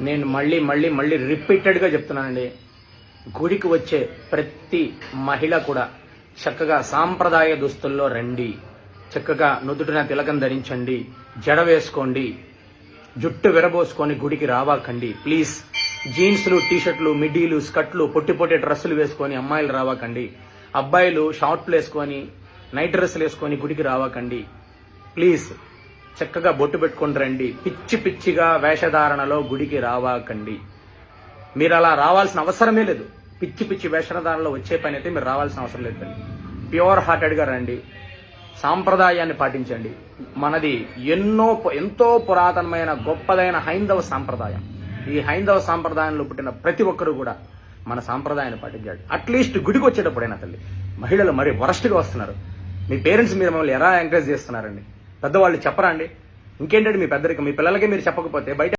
నేను మళ్ళీ మళ్ళీ మళ్ళీ రిపీటెడ్గా చెప్తున్నానండి. గుడికి వచ్చే ప్రతి మహిళ కూడా చక్కగా సాంప్రదాయ దుస్తుల్లో రండి. చక్కగా నుదుటిన తిలకం ధరించండి. జడ వేసుకోండి. జుట్టు విరబోసుకొని గుడికి రావాకండి. ప్లీజ్ జీన్స్లు టీషర్ట్లు మిడ్డీలు స్కర్ట్లు పొట్టి పొట్టి డ్రెస్సులు వేసుకొని అమ్మాయిలు రావాకండి. అబ్బాయిలు షార్ట్లు వేసుకొని నైట్ డ్రెస్సులు వేసుకొని గుడికి రావాకండి. ప్లీజ్ చక్కగా బొట్టు పెట్టుకొని రండి. పిచ్చి పిచ్చిగా వేషధారణలో గుడికి రావాకండి. మీరు అలా రావాల్సిన అవసరమే లేదు. పిచ్చి పిచ్చి వేషధారణలో వచ్చే పని అయితే మీరు రావాల్సిన అవసరం లేదు ప్యూర్ హార్టెడ్గా రండి. సాంప్రదాయాన్ని పాటించండి. మనది ఎన్నో ఎంతో పురాతనమైన గొప్పదైన హైందవ సాంప్రదాయం. ఈ హైందవ సాంప్రదాయంలో పుట్టిన ప్రతి ఒక్కరూ కూడా మన సాంప్రదాయాన్ని పాటించాడు అట్లీస్ట్ గుడికి వచ్చేటప్పుడైనా తల్లి. మహిళలు మరి వరస్ట్గా వస్తున్నారు. మీ పేరెంట్స్ మీరు మమ్మల్ని ఎలా ఎంకరేజ్ చేస్తున్నారండి? పెద్దవాళ్ళు చెప్పరా అండి? ఇంకేంటండి మీ పెద్దరికి? మీ పిల్లలకి మీరు చెప్పకపోతే బయట